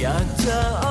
อยากจะ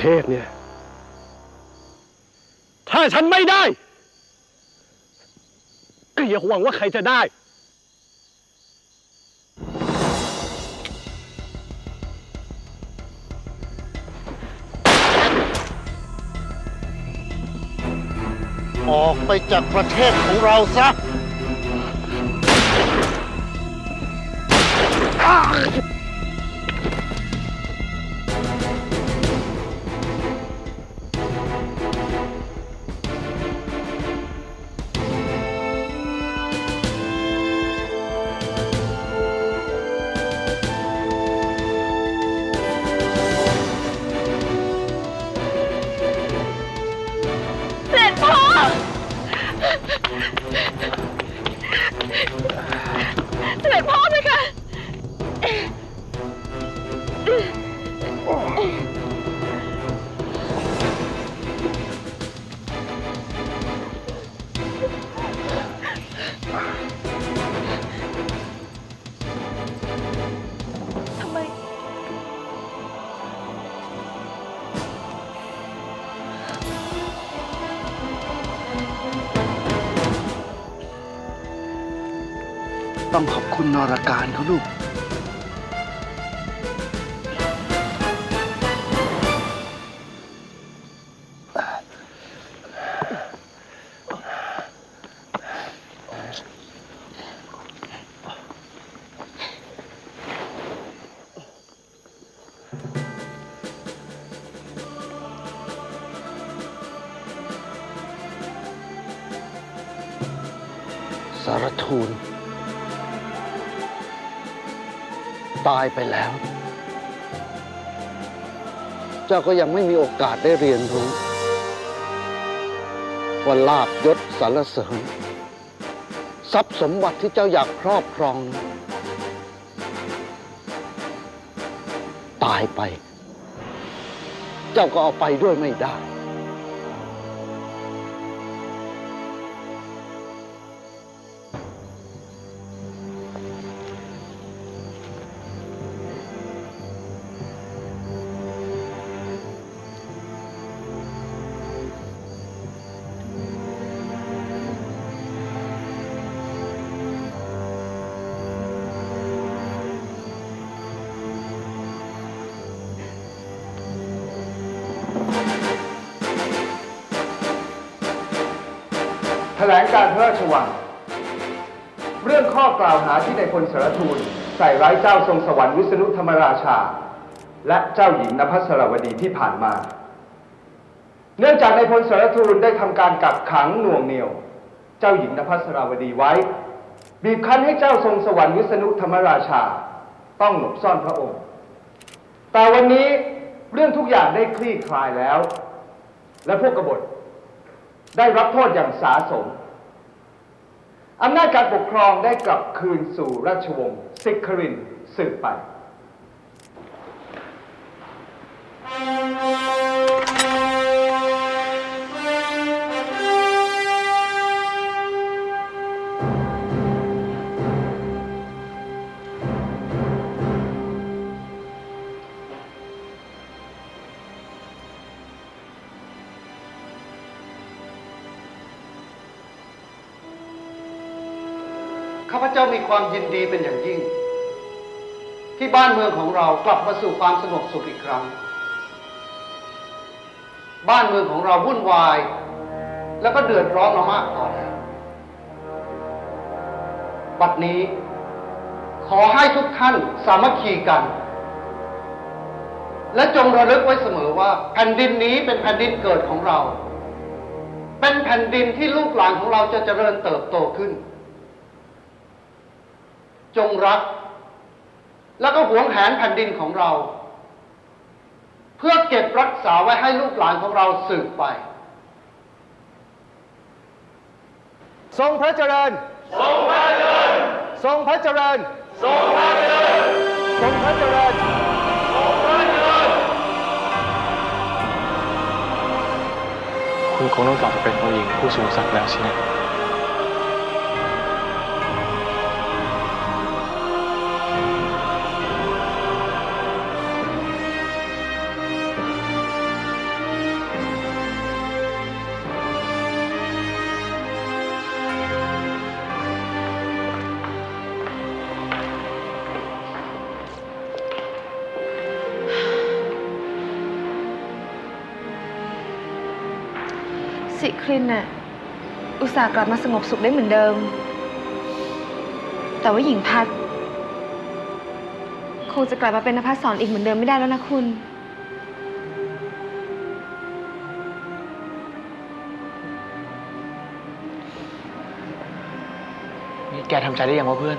เทศเนี่ย ถ้าฉันไม่ได้ ก็อย่าหวังว่าใครจะได้ ออกไปจากประเทศของเราซะเเสด็จพ่อไหมคะ ต้องขอบคุณนรการเขาลูก สารทูล ตายไปแล้ว เจ้าก็ยังไม่มีโอกาสได้เรียนรู้ว่าลาบยศสรรเสริญ ทรัพย์สมบัติที่เจ้าอยากครอบครอง ตายไป เจ้าก็เอาไปด้วยไม่ได้ ถลงการพระราชวัง เรื่องข้อกล่าวหาที่ในพลสารทูลใส่ร้ายเจ้าทรงสวรรค์วิษณุธรรมราชา และเจ้าหญิงนภัสรวดีที่ผ่านมา เนื่องจากในพลสารทูลได้ทำการกักขังหน่วงเหนี่ยว เจ้าหญิงนภัสรวดีไว้ บีบคั้นให้เจ้าทรงสวรรค์วิษณุธรรมราชา ต้องหลบซ่อนพระองค์ แต่วันนี้เรื่องทุกอย่างได้คลี่คลายแล้ว และพวกกบฏ ได้รับโทษอย่างสาสมอำนาจการปกครองได้กลับคืนสู่ราชวงศ์สิครินสืบไป ข้าพเจ้ามีความยินดีเป็นอย่างยิ่ง ที่บ้านเมืองของเรากลับมาสู่ความสงบสุขอีกครั้ง บ้านเมืองของเราวุ่นวาย แล้วก็เดือดร้อนมามากพอแล้วบัดนี้ ขอให้ทุกท่านสามัคคีกัน และจงระลึกไว้เสมอว่าแผ่นดินนี้เป็นแผ่นดินเกิดของเรา เป็นแผ่นดินที่ลูกหลานของเราจะเจริญเติบโตขึ้น จงรัก แล้วก็หวงแหนแผ่นดินของเรา เพื่อเก็บรักษาไว้ให้ลูกหลานของเราสืบไป ทรงพระเจริญ ทรงพระเจริญ ทรงพระเจริญ ทรงพระเจริญ ทรงพระเจริญคุณคงต้องกลับมาเป็นองค์หญิงผู้สูงศักดิ์แล้วสินะ สิครินน่ะ อุตส่าห์กลับมาสงบสุขได้เหมือนเดิม แต่ว่าหญิงพัดคงจะกลับมาเป็นนภัสสอนอีกเหมือนเดิมไม่ได้แล้วนะคุณ นี่แกทำใจได้ยังวะเพื่อน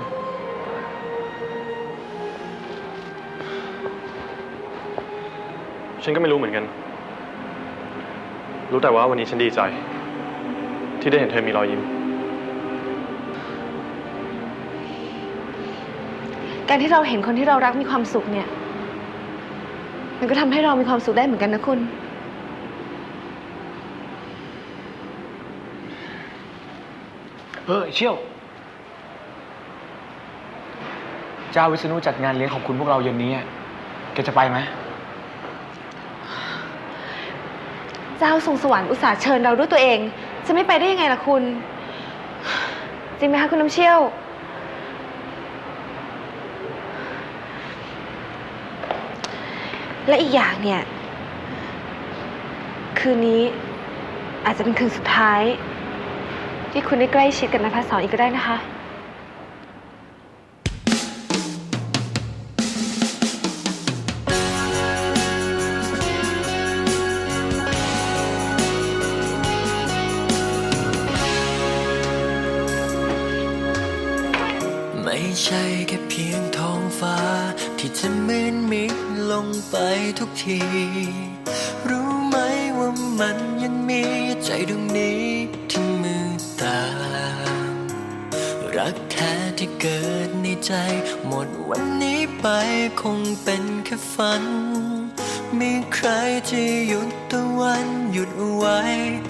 ฉันก็ไม่รู้เหมือนกัน รู้แต่ว่าวันนี้ฉันดีใจ ที่ได้เห็นเธอมีรอยยิ้ม การที่เราเห็นคนที่เรารักมีความสุขเนี่ย มันก็ทำให้เรามีความสุขได้เหมือนกันนะคุณ เออไอ้เชี่ยว เจ้าวิษณุจัดงานเลี้ยงขอบคุณพวกเราเย็นนี้อะแกจะไปไหม เจ้าทรงสวรรค์อุตส่าห์เชิญเราด้วยตัวเอง จะไม่ไปได้ยังไงล่ะคุณ จริงไหมคะคุณน้ำเชี่ยว และอีกอย่างเนี่ย คืนนี้อาจจะเป็นคืนสุดท้าย ที่คุณได้ใกล้ชิดกับนายพัสสอนอีกก็ได้นะคะ ไม่ใช่แค่เพียงท้องฟ้า ที่จะมืนมิดลงไปทุกที รู้ไหมว่ามันยังมีใจดวงนี้ที่มือตาม รักแท้ที่เกิดในใจ หมดวันนี้ไปคงเป็นแค่ฝัน มีใครที่หยุดตะวันหยุดไว้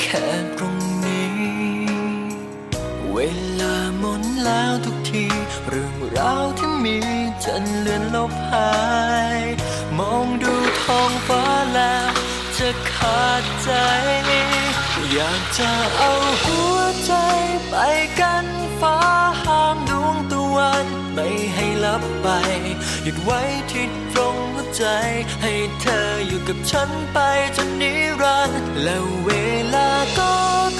แค่ตรงนี้ เวลาหมุน แล้วทุกที เรื่องราวที่มีจะเลือนลบหาย มองดูท้องฟ้าแล้ว จะขาดใจ อยากจะเอาหัวใจไปกันฟ้าห้ามดวงตะวันไม่ให้ลับไป หยุดไว้ที่ตรงหัวใจ ให้เธออยู่กับฉันไปจนนิรันดร์แล้วเวลาก็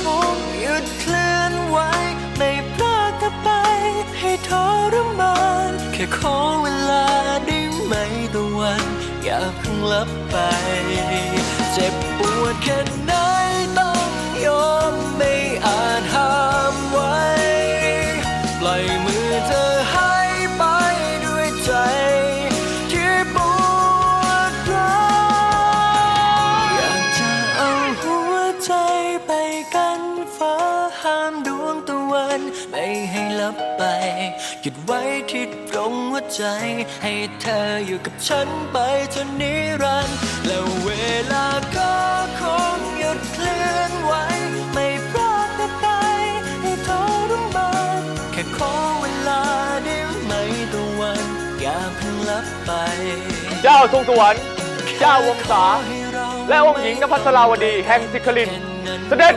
คงหยุดเคลื่อนไหว ทรมาน แค่ขอเวลาได้ไหมตะวัน อย่าเพิ่งลับไป เจ็บปวดแค่ ตรงหัวใจ ให้เธออยู่กับฉันไปจนนิรันดร์แล้วเวลาก็คงหยุดเคลื่อนไหวไม่พลาดเธอไปให้ทรมานแค่ขอเวลาได้ไหมตะวัน อย่าเพิ่งลับไป เจ้าทรงสวรรค์เจ้าวงศาและองค์หญิงนภัสราวดีแห่งสิคลิน เสด็จ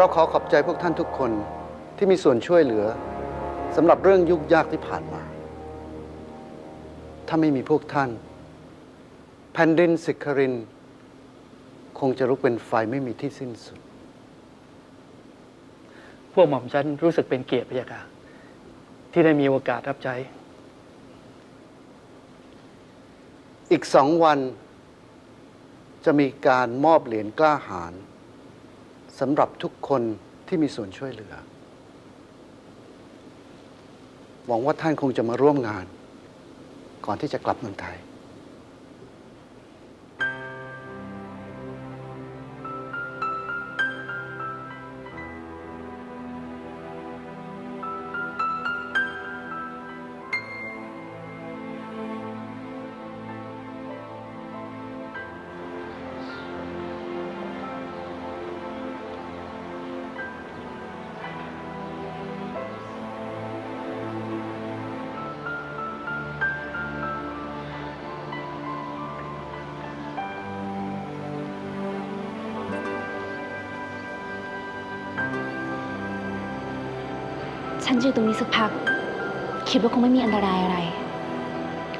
เราขอขอบใจพวกท่านทุกคนที่มีส่วนช่วยเหลือสำหรับเรื่องยุ่งยากที่ผ่านมา ถ้าไม่มีพวกท่าน แผ่นดินสิกคริน คงจะลุกเป็นไฟไม่มีที่สิ้นสุด พวกหม่อมฉันรู้สึกเป็นเกียรติพระยาค่ะที่ได้มีโอกาสรับใช้ อีกสองวันจะมีการมอบเหรียญกล้าหาญ สำหรับทุกคนที่มีส่วนช่วยเหลือ หวังว่าท่านคงจะมาร่วมงาน ก่อนที่จะกลับเมืองไทย ฉันอยู่ตรงนี้สักพัก คิดว่าคงไม่มีอันตรายอะไร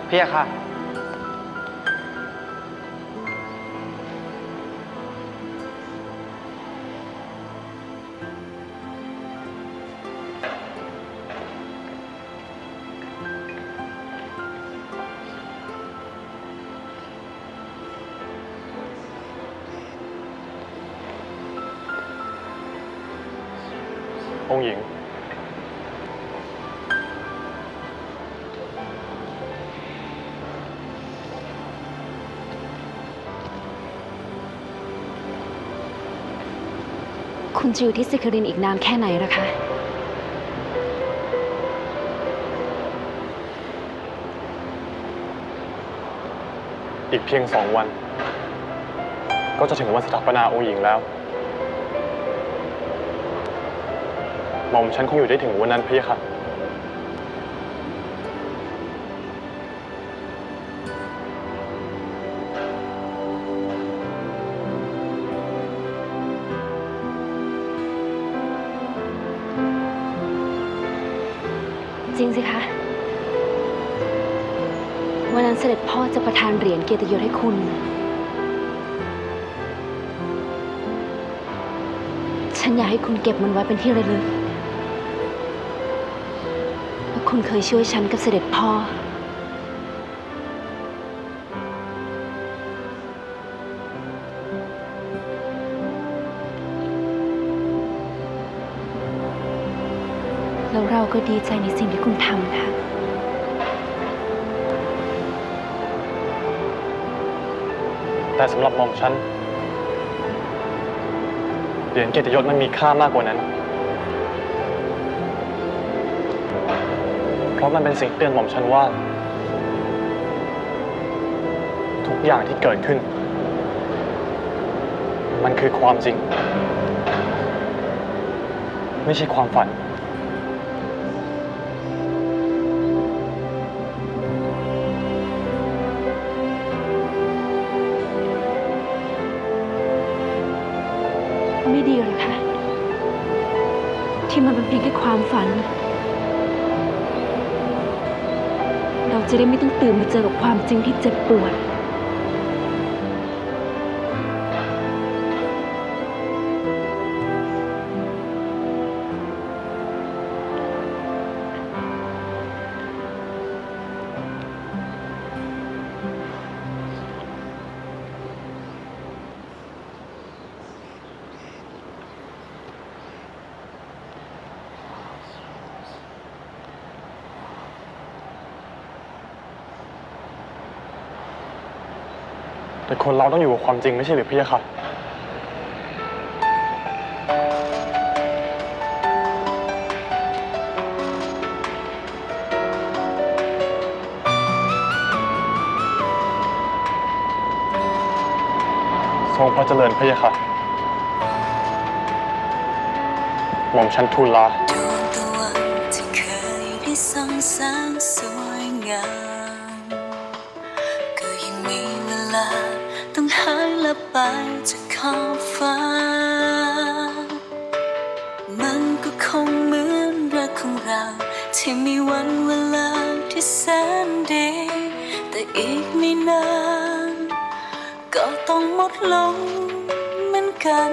พระยาค่ะ องค์หญิง คุณจะอยู่ที่ซิครินอีกนานแค่ไหนล่ะคะอีกเพียงสองวัน ก็จะถึงวันสถาปนาองค์หญิงแล้วหม่อมฉันคงอยู่ได้ถึงวันนั้นพะยะค่ะ จะประทานเหรียญเกียรติยศให้คุณ ฉันอยากให้คุณเก็บมันไว้เป็นที่ระลึกว่าคุณเคยช่วยฉันกับเสด็จพ่อ แล้วเราก็ดีใจในสิ่งที่คุณทำค่ะ แต่สำหรับหม่อมฉันเหรียญเกียรติยศมันมีค่ามากกว่านั้น เพราะมันเป็นสิ่งเตือนหม่อมฉันว่า ทุกอย่างที่เกิดขึ้น มันคือความจริง ไม่ใช่ความฝัน ไม่ดีหรอคะที่มันเป็นเพียงแค่ความฝัน เราจะได้ไม่ต้องตื่นมาเจอกับความจริงที่เจ็บปวด แต่คนเราต้องอยู่กับความจริงไม่ใช่หรือพี่ยะค่ะ ทรงพระเจริญพระยะค่ะ หม่อมฉันทูลลา ดวงตะวันที่เคยได้ส่องแสงสวยงาม ก็ยังมีเวลา หายและไปจากขอบฟ้า มันก็คงเหมือนรักของเรา ที่มีวันเวลาที่แสนดีแต่อีกไม่นาน ก็ต้องหมดลงเหมือนกัน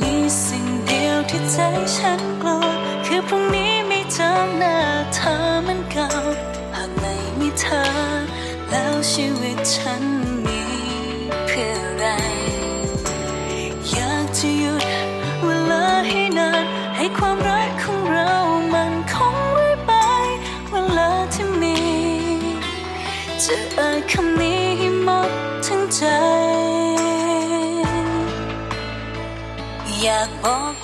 มีสิ่งเดียวที่ใจฉันกลัว คือพรุ่งนี้ไม่เจอหน้าเธอเหมือนเก่าหากไม่มีเธอ แล้วชีวิตฉันมี คืออะไร อยากจะหยุดเวลาให้นาน ให้ความรักของเรามันคงไว้ไป เวลาที่มี จะเอ่ยคำนี้ให้หมดทั้งใจ อยากบอก